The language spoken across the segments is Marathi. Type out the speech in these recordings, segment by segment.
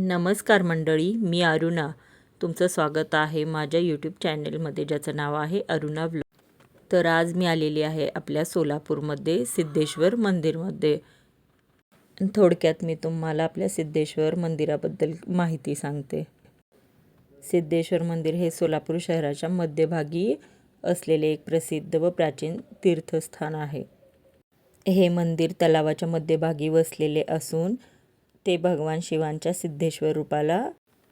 नमस्कार मंडळी मी अरुणा. तुमचं स्वागत आहे माझ्या यूट्यूब चॅनलमध्ये ज्याचं नाव आहे अरुणा व्लॉग तर आज मी आलेली आहे आपल्या सोलापूरमध्ये सिद्धेश्वर मंदिरमध्ये. थोडक्यात मी तुम्हाला आपल्या सिद्धेश्वर मंदिराबद्दल माहिती सांगते. सिद्धेश्वर मंदिर हे सोलापूर शहराच्या मध्यभागी असलेले एक प्रसिद्ध व प्राचीन तीर्थस्थान आहे. हे मंदिर तलावाच्या मध्यभागी वसलेले असून ते भगवान शिवांच्या सिद्धेश्वर रूपाला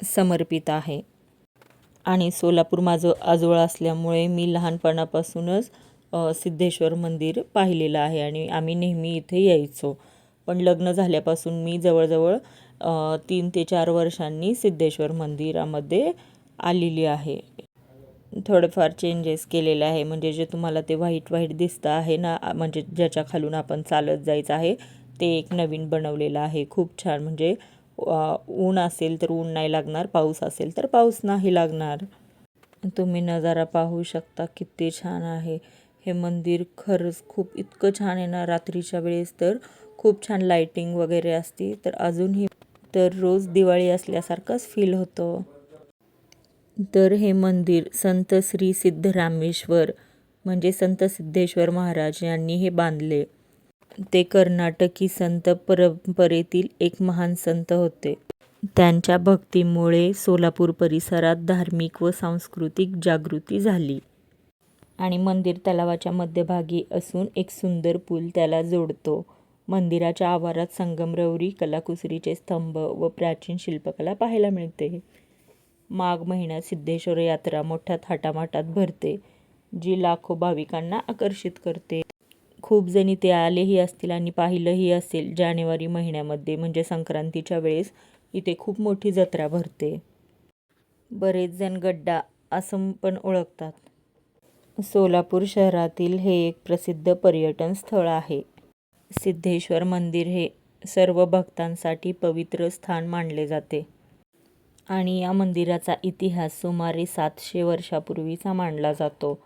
समर्पित आहे. आणि सोलापूर माझं आजोळ असल्यामुळे मी लहानपणापासूनच सिद्धेश्वर मंदिर पाहिलेलं आहे आणि आम्ही नेहमी इथे यायचो. पण लग्न झाल्यापासून मी जवळजवळ तीन ते चार वर्षांनी सिद्धेश्वर मंदिरामध्ये आलेली आहे. थोडंफार चेंजेस केलेले आहे. म्हणजे जे तुम्हाला ते व्हाईट व्हाईट दिसतं आहे ना म्हणजे ज्याच्या खालून आपण चालत जायचं आहे ते एक नवीन बनवलेलं आहे. खूप छान. म्हणजे ऊन असेल तर ऊन नाही लागणार पाऊस असेल तर पाऊस नाही लागणार. तुम्ही नजारा पाहू शकता किती छान आहे. हे मंदिर खरंच खूप इतकं छान आहे ना रात्रीच्या वेळेस तर खूप छान लाईटिंग वगैरे असते. तर अजूनही तर रोज दिवाळी असल्यासारखंच फील होतं. तर हे मंदिर संत श्री सिद्धरामेश्वर म्हणजे संत सिद्धेश्वर महाराज यांनी हे बांधले. ते कर्नाटकी संत परंपरेतील एक महान संत होते. त्यांच्या भक्तीमुळे सोलापूर परिसरात धार्मिक व सांस्कृतिक जागृती झाली. आणि मंदिर तलावाच्या मध्यभागी असून एक सुंदर पूल त्याला जोडतो. मंदिराच्या आवारात संगमरवरी कलाकुसरीचे स्तंभ व प्राचीन शिल्पकला पाहायला मिळते. माघ महिन्यात सिद्धेश्वर यात्रा मोठ्या थाटामाटात भरते जी लाखो भाविकांना आकर्षित करते. खूप जणी ते आलेही असतील आणि पाहिलंही असेल जानेवारी महिन्यामध्ये म्हणजे संक्रांतीच्या वेळेस इथे खूप मोठी जत्रा भरते. बरेच जण गड्डा असं पण ओळखतात. सोलापूर शहरातील हे एक प्रसिद्ध पर्यटन स्थळ आहे. सिद्धेश्वर मंदिर हे सर्व भक्तांसाठी पवित्र स्थान मानले जाते. आणि या मंदिराचा इतिहास सुमारे सातशे वर्षापूर्वीचा मानला जातो.